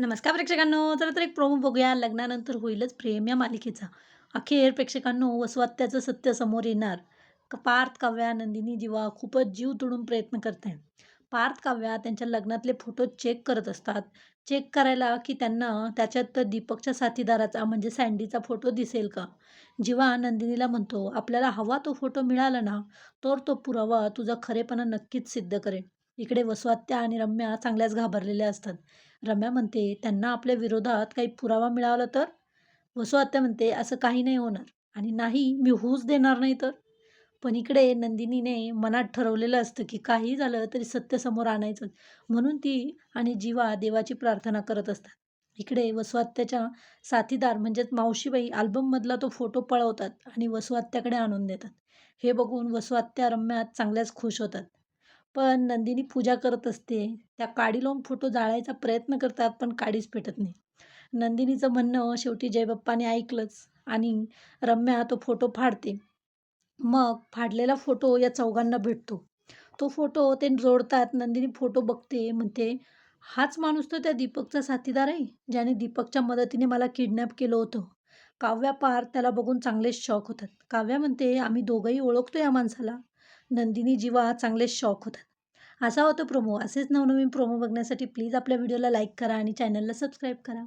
नमस्कार प्रेक्षकांनो. चला तर एक प्रोमो बघूया. लग्नानंतर होईलच प्रेम या मालिकेचा. अखेर प्रेक्षकांनो वसवात्याचं सत्य समोर येणार. पार्थ काव्या नंदिनी जीवा खूपच जीव तोडून प्रयत्न करत आहे पार्थ काव्या त्यांच्या लग्नातले फोटो चेक करत असतात. चेक करायला की त्यांना त्याच्यात तर दीपकच्या साथीदाराचा म्हणजे सँडीचा फोटो दिसेल का? जीवा नंदिनीला म्हणतो आपल्याला हवा तो फोटो मिळाला ना तर तो पुरावा तुझा खरेपणा नक्कीच सिद्ध करेल इकडे वसवात्या आणि रम्या चांगल्याच घाबरलेल्या असतात. रम्या म्हणते त्यांना आपल्या विरोधात काही पुरावा मिळाला तर? वसुआत्या म्हणते असं काही नाही होणार. आणि नाही मी होऊच देणार नाही तर? पण इकडे नंदिनीने मनात ठरवलेलं असतं की काही झालं तरी सत्य समोर आणायचं. म्हणून ती आणि जीवा देवाची प्रार्थना करत असतात. इकडे वसुआत्याच्या साथीदार म्हणजेच मावशीबाई अल्बममधला तो फोटो पळवतात आणि वसुआत्याकडे आणून देतात. हे बघून वसुआत्या रम्यात चांगल्याच खुश होतात. पण नंदिनी पूजा करत असते. त्या काडी लावून फोटो जाळायचा प्रयत्न करतात पण काडीच पेटत नाही. नंदिनीचं म्हणणं शेवटी जयबाप्पाने ऐकलंच आणि रम्या तो फोटो फाडते. मग फाडलेला फोटो या चौघांना भेटतो. तो फोटो ते जोडतात नंदिनी फोटो बघते म्हणते हाच माणूस तो त्या दीपकचा साथीदार आहे ज्याने दीपकच्या मदतीने मला किडनॅप केलं होतं. काव्या पार त्याला बघून चांगलेच शॉक होतात. काव्या म्हणते आम्ही दोघंही ओळखतो या माणसाला. नंदिनी जीवा चांगलेच शॉक होतात. असा होतो प्रोमो असेच नवनवीन प्रोमो बघण्यासाठी प्लीज आपल्या व्हिडिओला लाईक करा आणि चॅनलला सबस्क्राईब करा.